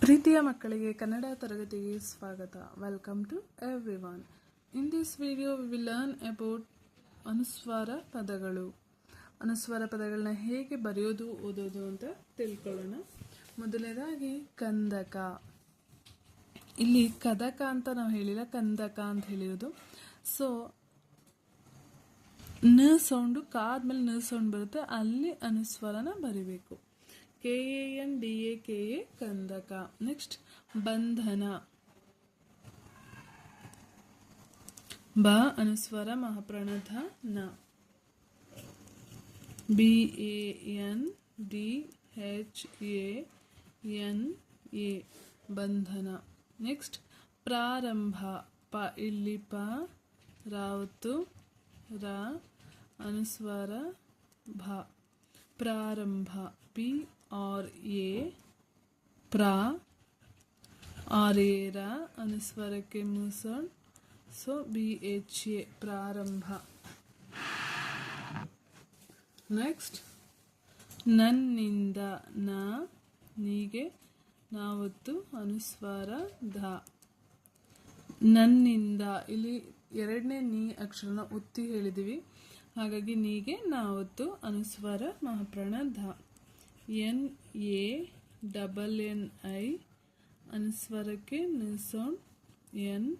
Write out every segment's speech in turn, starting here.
ಪ್ರೀತಿಯ ಮಕ್ಕಳಿಗೆ ಕನ್ನಡ ತರಗತಿಗೆ ಸ್ವಾಗತ. Welcome to everyone in this video we learn about ಅನುಸ್ವಾರ ಪದಗಳು. ಅನುಸ್ವಾರ ಪದಗಳನ್ನ ಹೇಗೆ ಬರೆಯೋದು, ಓದೋದು ಅಂತ ತಿಳ್ಕೊಳ್ಳೋಣ. ಮೊದಲನೇದಾಗಿ, ಕಂದಕ. ಇಲ್ಲಿ ಕದಕ ಅಂತ ನಾವು ಹೇಳಿಲ್ಲ, ಕಂದಕ ಅಂತ ಹೇಳಿರೋದು. ಸೊ ನ ಸೌಂಡು ಕಾದ್ಮೇಲೆ ನ ಸೌಂಡ್ ಬರುತ್ತೆ. ಅಲ್ಲಿ ಅನುಸ್ವಾರನ ಬರಿಬೇಕು. K A N D A K A ಕಂದಕ next ಬಂಧನ ಬ ಅನುಸ್ವರ ಮಹಾಪ್ರಣಧ ನ B A N D H A N A ಬಂಧನ ನೆಕ್ಸ್ಟ್ ಪ್ರಾರಂಭ ಪ ಇಲ್ಲಿ ಪ ರಾವತ್ತು ರ ಅನುಸ್ವಾರ ಭ ಪ್ರಾರಂಭ. ಪಿ, ಆರ್, ಎ, ಪ್ರಾ ಆರ್ ಎ ರ ಅನುಸ್ವರಕ್ಕೆ ಮುಸಣ್ ಸೊ, ಬಿ, ಎಚ್, ಎ, ಪ್ರಾರಂಭ. ನೆಕ್ಸ್ಟ್, ನನ್ನಿಂದ ನ, ನೀಗೆ ನಾವತ್ತು ಅನುಸ್ವಾರ ಧ. ನನ್ನಿಂದ, ಇಲ್ಲಿ ಎರಡನೇ ನೀ ಅಕ್ಷರನ ಒತ್ತಿ ಹೇಳಿದೀವಿ. ಹಾಗಾಗಿ ನೀಗೆ ನಾವತ್ತು ಅನುಸ್ವಾರ ಮಹಾಪ್ರಾಣ ಧ N, A, double, N, I ಅನುಸ್ವಾರಕ್ಕೆ ನಿಲ್ಸೋಣ. ಎನ್,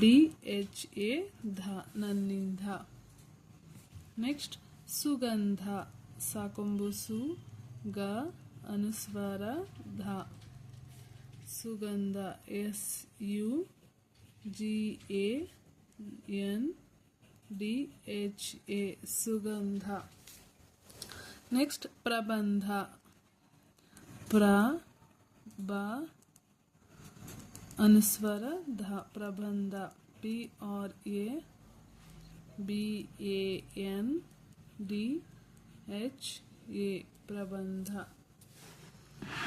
ಡಿ, ಎಚ್, ಎ, ಧ, ನನ್ನಿಂದ. ನೆಕ್ಸ್ಟ್, ಸುಗಂಧ. ಸಾಕೊಂಬು, ಸು, ಗ, ಅನುಸ್ವಾರ, ಧ. ಸುಗಂಧ, S, U, G, A, N D H A ಸುಗಂಧ ನೆಕ್ಸ್ಟ್ ಪ್ರಬಂಧ ಪ್ರ ಬ ಅನುಸ್ವರ ಧ ಪ್ರಬಂಧ P R A B A N D H A ಪ್ರಬಂಧ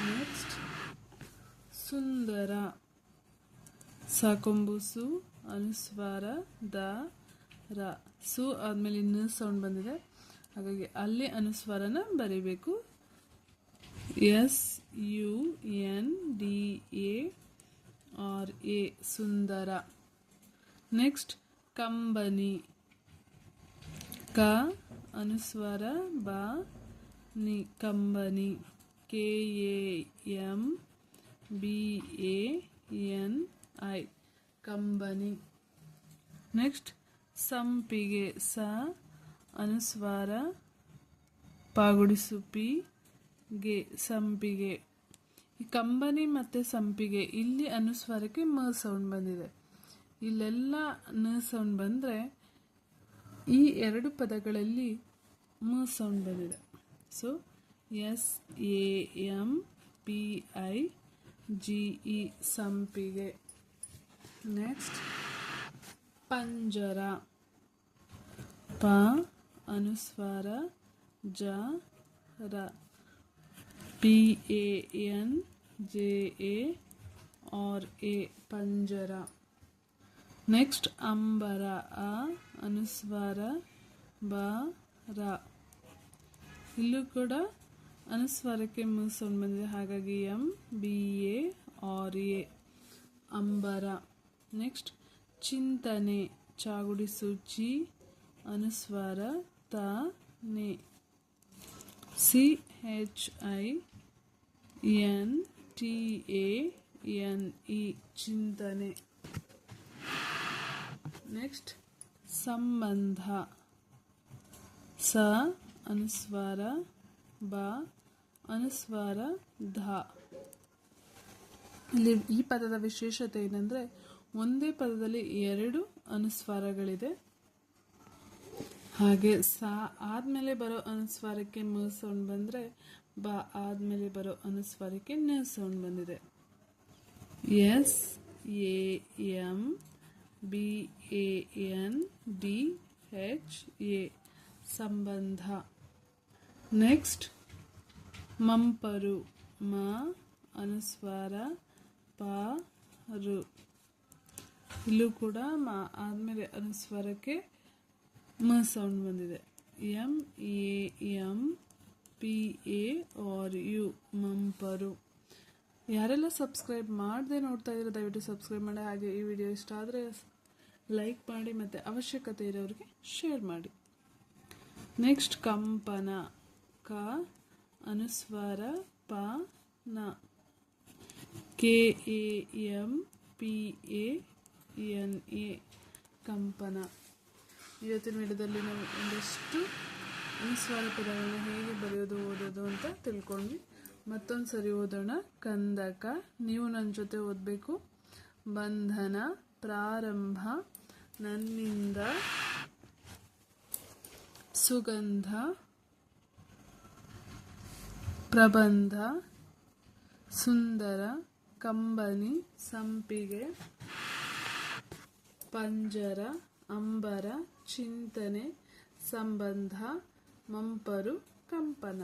ನೆಕ್ಸ್ಟ್ ಸುಂದರ ಸಾಕೊಂಬು ಸು ಅನುಸ್ವಾರ ದ ರ, ಸು ಆದಮೇಲೆ ಇನ್ನು ಸೌಂಡ್ ಬಂದಿದೆ. ಹಾಗಾಗಿ ಅಲ್ಲಿ ಅನುಸ್ವಾರನ ಬರೀಬೇಕು. S, U, N, D, A, R, A, Sundara. Next, ಕಂಬನಿ. ಕ, ಅನುಸ್ವಾರ, ಬ, ನಿ, ಕಂಬನಿ. K, A, M, B, A, N, I. ಕಂಬನಿ. ನೆಕ್ಸ್ಟ್ ಸಂಪಿಗೆ ಸ, ಅನುಸ್ವಾರ ಪಾಗುಡಿಸು ಪಿ ಗೆ, ಸಂಪಿಗೆ. ಕಂಬನಿ ಮತ್ತು ಸಂಪಿಗೆ, ಇಲ್ಲಿ ಅನುಸ್ವಾರಕ್ಕೆ ಮ ಸೌಂಡ್ ಬಂದಿದೆ. ಇಲ್ಲೆಲ್ಲ ನ ಸೌಂಡ್ ಬಂದರೆ ಈ ಎರಡು ಪದಗಳಲ್ಲಿ ಮ ಸೌಂಡ್ ಬಂದಿದೆ. So S A M P I G E ಸಂಪಿಗೆ. ನೆಕ್ಸ್ಟ್ ಪಂಜರ ಪ ಅನುಸ್ವಾರ ಜ ರ P A N J A R A ಪಂಜರ ನೆಕ್ಸ್ಟ್ ಅಂಬರ ಅ ಅನುಸ್ವಾರ ಬ ರ ಇಲ್ಲೂ ಕೂಡ ಅನುಸ್ವಾರಕ್ಕೆ ಸೌಂಡ್ ಬಂದಿದೆ ಹಾಗಾಗಿ M, B, A, R, A. ಅಂಬರ. ನೆಕ್ಸ್ಟ್ ಚಿಂತನೆ ಚಾಗುಡಿಸು ಚಿ ಅನುಸ್ವಾರ, ತ, ನೆ. C, H, I, N, T, A, N, E, ಚಿಂತನೆ. ನೆಕ್ಸ್ಟ್, ಸಂಬಂಧ. ಸ, ಅನುಸ್ವಾರ, ಬ, ಅನುಸ್ವಾರ, ಧ. ಇಲ್ಲಿ ಈ ಪದದ ವಿಶೇಷತೆ ಏನಂದ್ರೆ ಒಂದೇ ಪದದಲ್ಲಿ ಎರಡು ಅನುಸ್ವಾರಗಳಿದೆ. ಹಾಗೆ ಸಾ ಆದ್ಮೇಲೆ ಬರೋ ಅನುಸ್ವಾರಕ್ಕೆ ಮ ಸೌಂಡ್ ಬಂದ್ರೆ ಬ ಆದ್ಮೇಲೆ ಬರೋ ಅನುಸ್ವಾರಕ್ಕೆ ನ ಸೌಂಡ್ ಬಂದಿದೆ. S, A, M, B, A, N, D H A ಸಂಬಂಧ. ನೆಕ್ಸ್ಟ್, ಮಂಪರು, ಮ, ಅನುಸ್ವಾರ, ಪ, ರು. ಇಲ್ಲೂ ಕೂಡ ಮಾ ಆದಮೇಲೆ ಅನುಸ್ವಾರಕ್ಕೆ ಮ ಸೌಂಡ್ ಬಂದಿದೆ. M, A, M, P, A, R, U, ಮಂಪರು. ಯಾರೆಲ್ಲ ಸಬ್ಸ್ಕ್ರೈಬ್ ಮಾಡದೆ ನೋಡ್ತಾ ಇರೋ ದಯವಿಟ್ಟು ಸಬ್ಸ್ಕ್ರೈಬ್ ಮಾಡಿ. ಹಾಗೆ ಈ ವಿಡಿಯೋ ಇಷ್ಟ ಆದರೆ ಲೈಕ್ ಮಾಡಿ ಮತ್ತು ಅವಶ್ಯಕತೆ ಇರೋರಿಗೆ ಶೇರ್ ಮಾಡಿ. ನೆಕ್ಸ್ಟ್ ಕಂಪನ, ಕ, ಅನುಸ್ವಾರ, ಪ, ನ. K, A, M, P, A N A ಕಂಪನ ಇವತ್ತಿನ ವಿಡಿಯೋದಲ್ಲಿ ನಾವು ಒಂದಷ್ಟು ಅನುಸ್ವಾರ ಪದಗಳನ್ನ ಹೇಗೆ ಬರೆಯೋದು, ಓದೋದು ಅಂತ ತಿಳ್ಕೊಂಡ್ವಿ. ಮತ್ತೊಂದು ಸರಿ ಓದೋಣ. ಕಂದಕ, ನೀವು ನನ್ನ ಜೊತೆ ಓದಬೇಕು. ಬಂಧನ, ಪ್ರಾರಂಭ, ನನ್ನಿಂದ ಸುಗಂಧ, ಪ್ರಬಂಧ, ಸುಂದರ, ಕಂಬನಿ, ಸಂಪಿಗೆ ಪಂಜರ ಅಂಬರ ಚಿಂತನೆ ಸಂಬಂಧ ಮಂಪರು ಕಂಪನ.